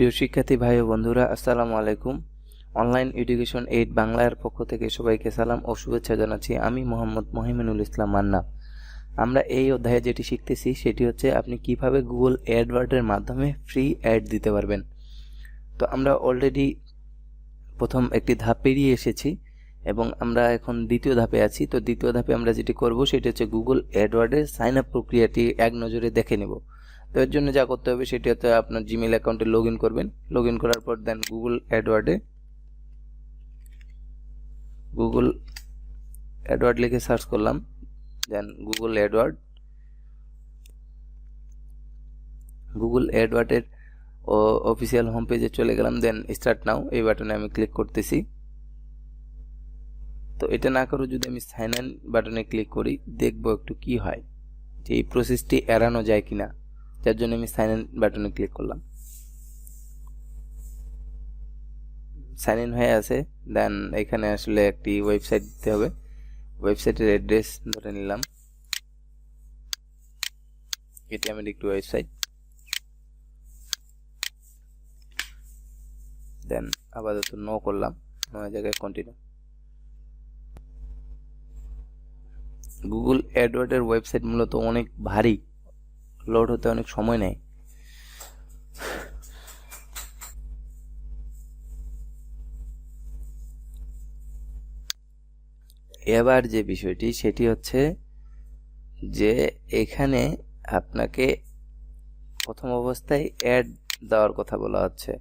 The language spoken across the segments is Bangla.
প্রিয় শিক্ষার্থী ভাই ও বন্ধুরা, আসসালামু আলাইকুম। অনলাইন এডুকেশন এইড বাংলার পক্ষ থেকে সবাইকে সালাম ও শুভেচ্ছা জানাচ্ছি। আমি মোহাম্মদ মহিমিনুল ইসলাম মান্না। আমরা এই অধ্যায়ে যেটি শিখতেছি, সেটি হচ্ছে আপনি কীভাবে গুগল অ্যাডওয়ার্ডের মাধ্যমে ফ্রি অ্যাড দিতে পারবেন। তো আমরা অলরেডি প্রথম একটি ধাপ পেরিয়ে এসেছি এবং আমরা এখন দ্বিতীয় ধাপে আছি। তো দ্বিতীয় ধাপে আমরা যেটি করব, সেটি হচ্ছে গুগল অ্যাডওয়ার্ডের সাইন আপ প্রক্রিয়াটি এক নজরে দেখে নেব। তো এর জন্য যা করতে হবে সেটি হচ্ছে আপনার জিমেল অ্যাকাউন্টে লগ করবেন। লগ করার পর দেন গুগল অ্যাডওয়ার্ডে গুগল অ্যাডওয়ার্ড লিখে সার্চ করলাম। দেন গুগল অ্যাডওয়ার্ড গুগল অ্যাডওয়ার্ডের অফিসিয়াল হোম পেজে চলে গেলাম। দেন স্টার্ট নাও এই বাটনে আমি ক্লিক করতেছি। তো এটা না করে যদি আমি সাইন ইন বাটনে ক্লিক করি, দেখব একটু কি হয় যে এই প্রসেসটি এড়ানো যায় কিনা। যার জন্য আমি সাইন ইন বাটনে ক্লিক করলাম। সাইন ইন হয়ে আছে দেন এখানে আসলে একটি ওয়েবসাইট দিতে হবে। ওয়েবসাইটের অ্যাড্রেস ধরে নিলাম। এটি আমার একটি ওয়েবসাইট দেন আপাতত নো করলাম নয় জায়গায় কন্টিনিউ গুগল অ্যাডওয়ার্ডের ওয়েবসাইট মূলত অনেক ভারী। লোড হতে অনেক সময় নেয়। এবার যে বিষয়টি, সেটি হচ্ছে যে এখানে আপনাকে প্রথম অবস্থায় অ্যাড দেওয়ার কথা বলা হচ্ছে।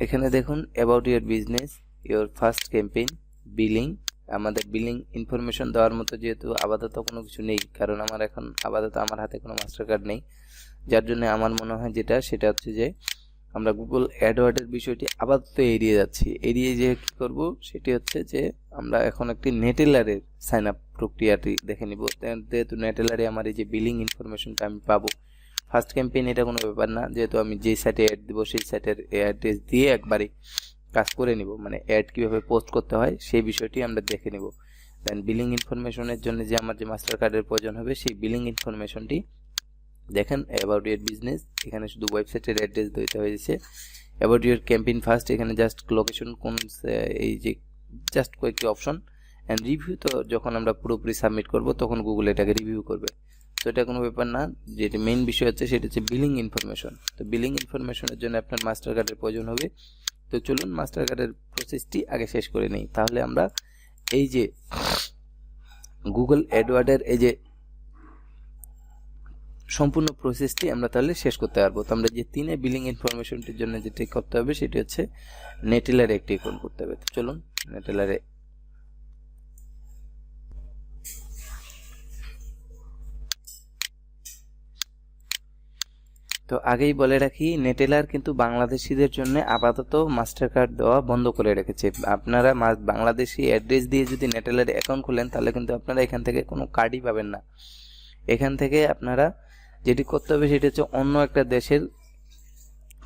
এখানে দেখুন about your business your first campaign billing আমাদের বিলিং ইনফরমেশন দেওয়ার মতো যেহেতু আপাতত কোনো কিছু নেই, কারণ আমার এখন আপাতত আমার হাতে কোনো মাস্টার কার্ড নেই। যার জন্য আমার মনে হয় যেটা, সেটা হচ্ছে যে আমরা গুগল অ্যাডওয়ার্ডের বিষয়টি আপাতত এড়িয়ে যাচ্ছি। এড়িয়ে যে কী করব? সেটি হচ্ছে যে আমরা এখন একটি নেটেলারের সাইন আপ প্রক্রিয়াটি দেখে নিব। যেহেতু নেটেলারে আমার এই যে বিলিং ইনফরমেশনটা আমি পাবো। ফার্স্ট ক্যাম্পেইন এটা কোনো ব্যাপার না। যেহেতু আমি যে সাইটে অ্যাড দিব, সেই সাইটের অ্যাড্রেস দিয়ে একবারে কাজ করে নিব মানে অ্যাড কীভাবে পোস্ট করতে হয়, সেই বিষয়টি আমরা দেখে নিব। দেন বিলিং ইনফরমেশনের জন্য যে আমার যে মাস্টার কার্ডের প্রয়োজন হবে, সেই বিলিং ইনফরমেশনটি দেখেন অ্যাবাউট ইউর বিজনেস এখানে শুধু ওয়েবসাইটের অ্যাড্রেস দিতে হয়েছে। অ্যাবাউট ইউর ক্যাম্পেইন ফার্স্ট এখানে জাস্ট লোকেশন কোন এই যে জাস্ট কয়েকটি অপশন অ্যান্ড রিভিউ তো যখন আমরা পুরোপুরি সাবমিট করব, তখন গুগল এটাকে রিভিউ করবে। তো এটা কোনো ব্যাপার না, যেটি মেইন বিষয় হচ্ছে, সেটা হচ্ছে বিলিং ইনফরমেশন তো বিলিং ইনফরমেশনের জন্য আপনার মাস্টার কার্ডের প্রয়োজন হবে। তো চলুন মাস্টার কার্ডের প্রসেসটি আগে শেষ করে নিই। তাহলে আমরা এই যে গুগল অ্যাডওয়ার্ডের এই যে সম্পূর্ণ প্রসেসটি আমরা তাহলে শেষ করতে পারব। তো আমরা যে তিনে বিলিং ইনফরমেশনটির জন্য যেটি করতে হবে, সেটি হচ্ছে নেটেলারে একটি অ্যাকাউন্ট করতে হবে। তো চলুন নেটিলারে তো আগেই বলে রাখি নেটেলার কিন্তু বাংলাদেশিদের জন্য আপাতত মাস্টার কার্ড দেওয়া বন্ধ করে রেখেছে। আপনারা বাংলাদেশি অ্যাড্রেস দিয়ে যদি নেটেলার অ্যাকাউন্ট খোলেন, তাহলে কিন্তু আপনারা এখান থেকে কোনো কার্ডই পাবেন না। এখান থেকে আপনারা যেটি করতে হবে সেটি হচ্ছে অন্য একটা দেশের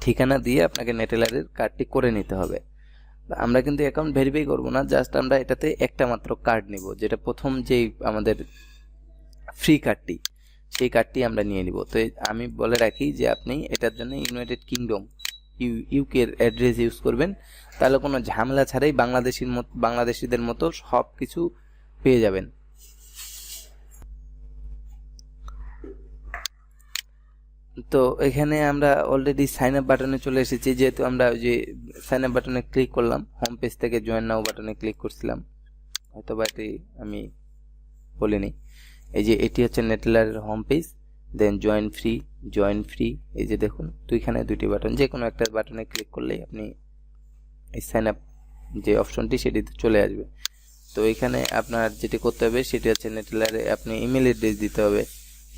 ঠিকানা দিয়ে আপনাকে নেটেলারের কার্ডটি করে নিতে হবে। আমরা কিন্তু অ্যাকাউন্ট ভেরিফাই করব না জাস্ট আমরা এটাতে একটা মাত্র কার্ড নিব, যেটা প্রথম যেই আমাদের ফ্রি কার্ডটি সেই কার্ডটি আমরা নিয়ে নিব। তো আমি বলে রাখি যে আপনি এটার জন্য ইউনাইটেড কিংডম ইউ ইউকের অ্যাড্রেস ইউজ করবেন। তাহলে কোনো ঝামেলা ছাড়াই বাংলাদেশির মতো, বাংলাদেশিদের মতো সব কিছু পেয়ে যাবেন। তো এখানে আমরা অলরেডি সাইন আপ বাটনে চলে এসেছি। যেহেতু আমরা ওই যে সাইন আপ বাটনে ক্লিক করলাম হোম পেজ থেকে জয়েন নাও বাটনে ক্লিক করছিলাম। হয়তো বা এটি আমি বলিনি। এই যে এটি হচ্ছে নেটলারের home page then join free join free এই যে দেখুন, দুইখানে দুইটি বাটন যে কোনো একটা বাটনে ক্লিক করলেই আপনি এই সাইন আপ যে অপশনটি সেটিতে চলে আসবে। তো এখানে আপনার যেটি করতে হবে, সেটি হচ্ছে নেটলারে আপনি ইমেল অ্যাড্রেস দিতে হবে।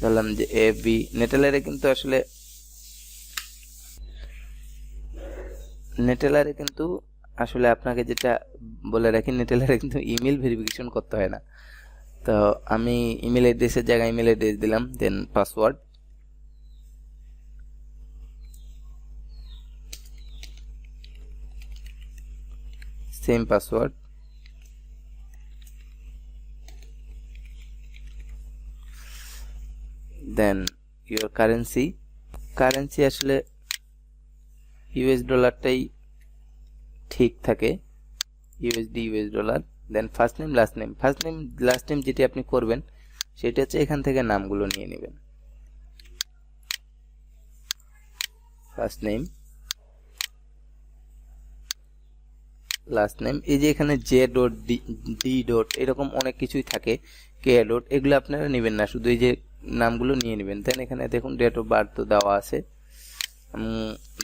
ধরলাম যে এ বি নেটেলারে কিন্তু আসলে নেটেলারে কিন্তু আসলে আপনাকে যেটা বলে রাখি নেটেলারে কিন্তু ইমেল ভেরিফিকেশন করতে হয় না। তো আমি ইমেল অ্যাড্রেসের জায়গায় ইমেল অ্যাড্রেস দিলাম then password same password then your currency currency আসলে ইউএস ডলারটাই ঠিক থাকে। USD US dollar then first name last name first name last name যেটি আপনি করবেন, সেটা হচ্ছে এখান থেকে নামগুলো নিয়ে নেবেন। ফার্স্ট নেম লাস্ট নেম এই যে এখানে জে ডট ডি ডট এরকম অনেক কিছুই থাকে কে ডট এগুলো আপনারা নেবেন না, শুধু এই যে নামগুলো নিয়ে নেবেন। দেন এখানে দেখুন ডেট অফ বার্থ তো দেওয়া আছে।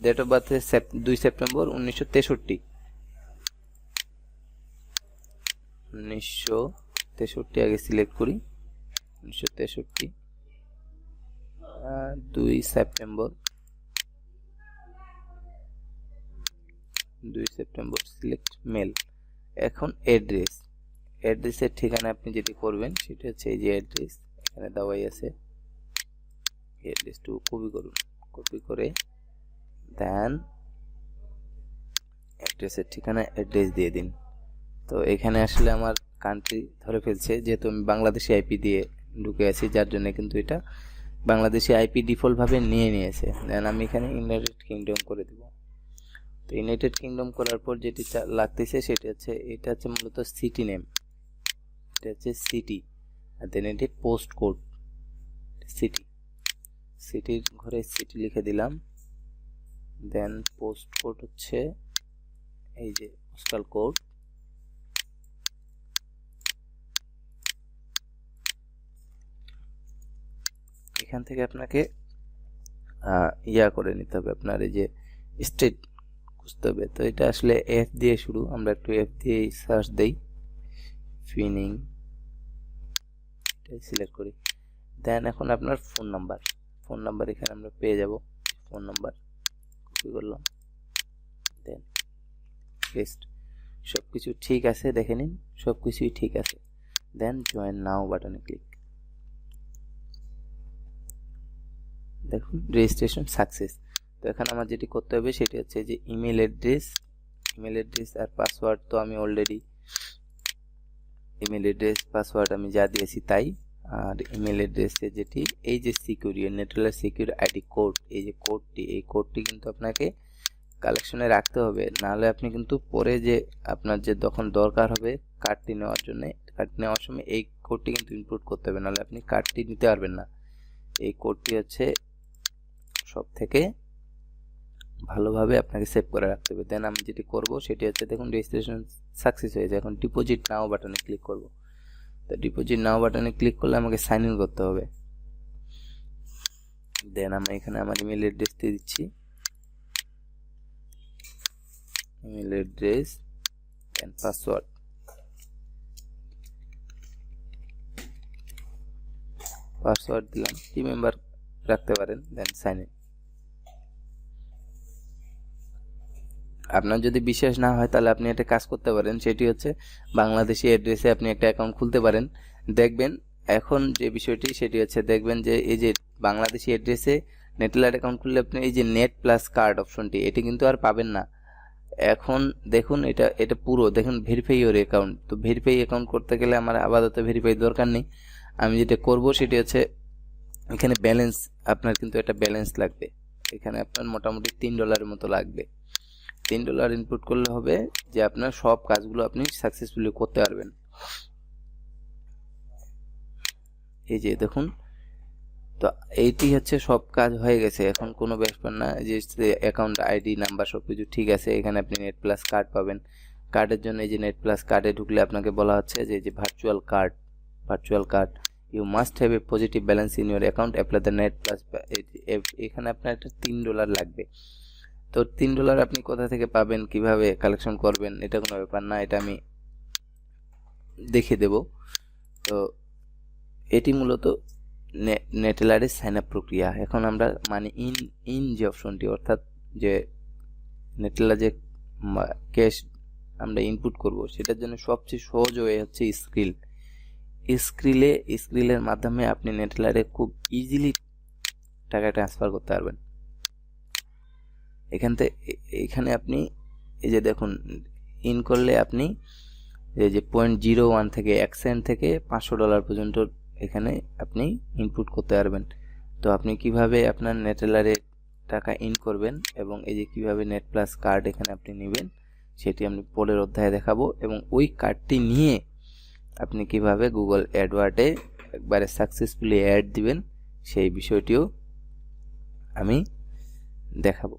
ডেট অফ বার্থ দুই সেপ্টেম্বর উনিশশো তেষট্টি। উনিশশো তেষট্টি আগে সিলেক্ট করি। উনিশশো তেষট্টি। দুই সেপ্টেম্বর। দুই সেপ্টেম্বর সিলেক্ট মেল এখন অ্যাড্রেস অ্যাড্রেসের ঠিকানা আপনি যেটি করবেন, সেটা হচ্ছে এই যে অ্যাড্রেস এখানে দেওয়াই আছে। অ্যাড্রেসটু কপি করুন। কপি করে দেন অ্যাড্রেসের ঠিকানা অ্যাড্রেস দিয়ে দিন। তো এখানে আসলে আমার কান্ট্রি ধরে ফেলছে যেহেতু আমি বাংলাদেশি আইপি দিয়ে ঢুকে আছি, যার জন্য কিন্তু এটা বাংলাদেশি আইপি ডিফল্টভাবে নিয়ে নিয়েছে। দেন আমি এখানে ইউনাইটেড কিংডম করে দেব। তো ইউনাইটেড কিংডম করার পর যেটি লাগতেছে সেটি হচ্ছে, এটা হচ্ছে মূলত সিটি নেম এটা হচ্ছে সিটি আর দেন এটি পোস্ট কোড সিটি সিটির ঘরে সিটি লিখে দিলাম। দেন পোস্ট কোড হচ্ছে, এই যে পোস্টাল কোড এখান থেকে আপনাকে ইয়া করে নিতে হবে। আপনার এই যে স্টেট খুঁজতে হবে। তো এটা আসলে এফ দিয়ে শুরু। আমরা একটু এফ দিয়ে সার্চ দেই। ফিনিং। এটাই সিলেক্ট করি। দেন এখন আপনার ফোন নাম্বার। ফোন নাম্বার এখানে আমরা পেয়ে যাব। ফোন নাম্বার কপি করলাম। Then paste. সব কিছু ঠিক আছে, দেখে নিন। সব কিছুই ঠিক আছে। দেন জয়েন নাও বাটনে ক্লিক। দেখুন রেজিস্ট্রেশন সাকসেস তো এখানে আমার যেটি করতে হবে, সেটি হচ্ছে যে ইমেল অ্যাড্রেস ইমেল অ্যাড্রেস আর পাসওয়ার্ড তো আমি অলরেডি ইমেল অ্যাড্রেস পাসওয়ার্ড আমি যা দিয়েছি তাই। আর ইমেল অ্যাড্রেসে যেটি, এই যে secure network secure ID code এই যে কোডটি এই কোডটি কিন্তু আপনাকে কালেকশনে রাখতে হবে। নাহলে আপনি কিন্তু পরে যে আপনার যে তখন দরকার হবে কার্ডটি নেওয়ার জন্য কার্ডটি নেওয়ার সময় এই কোডটি কিন্তু ইনপুট করতে হবে। নাহলে আপনি কার্ডটি নিতে পারবেন না। এই কোডটি হচ্ছে সব থেকে ভালোভাবে আপনাকে সেভ করে রাখতে হবে। দেন আমি যেটি করব, সেটি হচ্ছে দেখুন রেজিস্ট্রেশন সাকসেস হয়েছে এখন ডিপোজিট নাও বাটনে ক্লিক করব। তো ডিপোজিট নাও বাটনে ক্লিক করলে আমাকে সাইন ইন করতে হবে। দেন আমি এখানে আমার ইমেল অ্যাড্রেস দিয়ে দিচ্ছি। Email address then password password দিলাম। টিম মেম্বার রাখতে পারেন দেন সাইন ইন আপনার যদি বিশ্বাস না হয়, তাহলে আপনি একটা কাজ করতে পারেন। সেটি হচ্ছে বাংলাদেশি অ্যাড্রেসে আপনি একটা অ্যাকাউন্ট খুলতে পারেন। দেখবেন, এখন যে বিষয়টি, সেটি হচ্ছে দেখবেন যে এই যে বাংলাদেশি অ্যাড্রেসে নেটলার অ্যাকাউন্ট খুললে আপনি এই যে নেট প্লাস কার্ড অপশনটি এটি কিন্তু আর পাবেন না। এখন দেখুন, এটা এটা পুরো, দেখুন ভেরিফাই ওর অ্যাকাউন্ট তো ভেরিফাই অ্যাকাউন্ট করতে গেলে আমার আপাতত ভেরিফাই দরকার নেই। আমি যেটা করব, সেটি হচ্ছে এখানে ব্যালেন্স আপনার কিন্তু একটা ব্যালেন্স লাগবে। এখানে আপনার মোটামুটি তিন ডলারের মতো লাগবে। তিন ডলার ইনপুট করলে হবে যে আপনার সব কাজগুলো আপনি সাকসেসফুলি করতে পারবেন। এই যে দেখুন, তো এইটি হচ্ছে সব কাজ হয়ে গেছে। এখন কোনো ব্যাপার না যে অ্যাকাউন্ট আইডি নাম্বার সব কিছু ঠিক আছে। এখানে আপনি নেট প্লাস কার্ড পাবেন। কার্ডের জন্য এই যে নেট প্লাস কার্ডে ঢুকলে আপনাকে বলা হচ্ছে যে যে virtual card virtual card you must have a positive balance in your account apply the net plus এখানে আপনার একটা তিন ডলার লাগবে। তো তিন ডলার আপনি কোথা থেকে পাবেন, কীভাবে কালেকশন করবেন, এটা কোনো ব্যাপার না, এটা আমি দেখে দেব। তো এটি মূলত নেটেলারের সাইন আপ প্রক্রিয়া। এখন আমরা মানে ইন ইন যে অপশনটি অর্থাৎ যে নেটেলার যে ক্যাশ আমরা ইনপুট করব, সেটার জন্য সবচেয়ে সহজ ওয়ে হচ্ছে স্ক্রিল স্ক্রিলে স্ক্রিলের মাধ্যমে আপনি নেটেলারে খুব ইজিলি টাকা ট্রান্সফার করতে পারবেন। এখান থেকে এখানে আপনি এই যে দেখুন ইন করলে আপনি এই যে পয়েন্ট জিরো ওয়ান থেকে এক সেন্ট থেকে পাঁচশো ডলার পর্যন্ত এখানে আপনি ইনপুট করতে পারবেন। তো আপনি কীভাবে আপনার নেটেলারে টাকা ইন করবেন এবং এই যে কীভাবে নেট প্লাস কার্ড এখানে আপনি নেবেন, সেটি আমি পরের অধ্যায়ে দেখাবো এবং ওই কার্ডটি নিয়ে আপনি কীভাবে গুগল অ্যাডওয়ার্ডে একবারে সাকসেসফুলি অ্যাড দিবেন, সেই বিষয়টিও আমি দেখাবো।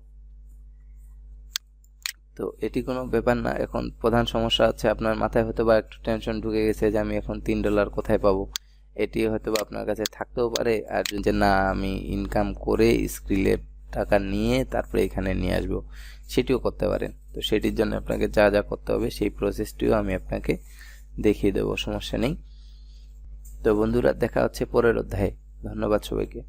তো এটি কোনো ব্যাপার না। এখন প্রধান সমস্যা হচ্ছে আপনার মাথায় হয়তো বা একটু টেনশন ঢুকে গেছে যে আমি এখন তিন ডলার কোথায় পাবো। এটি হয়তো বা আপনার কাছে থাকতেও পারে, আর যে না, আমি ইনকাম করে স্কিলের টাকা নিয়ে তারপরে এখানে নিয়ে আসব, সেটিও করতে পারেন। তো সেটির জন্য আপনাকে যা যা করতে হবে, সেই প্রসেসটিও আমি আপনাকে দেখিয়ে দেবো, সমস্যা নেই। তো বন্ধুরা, দেখা হচ্ছে পরের অধ্যায়ে। ধন্যবাদ সবাইকে।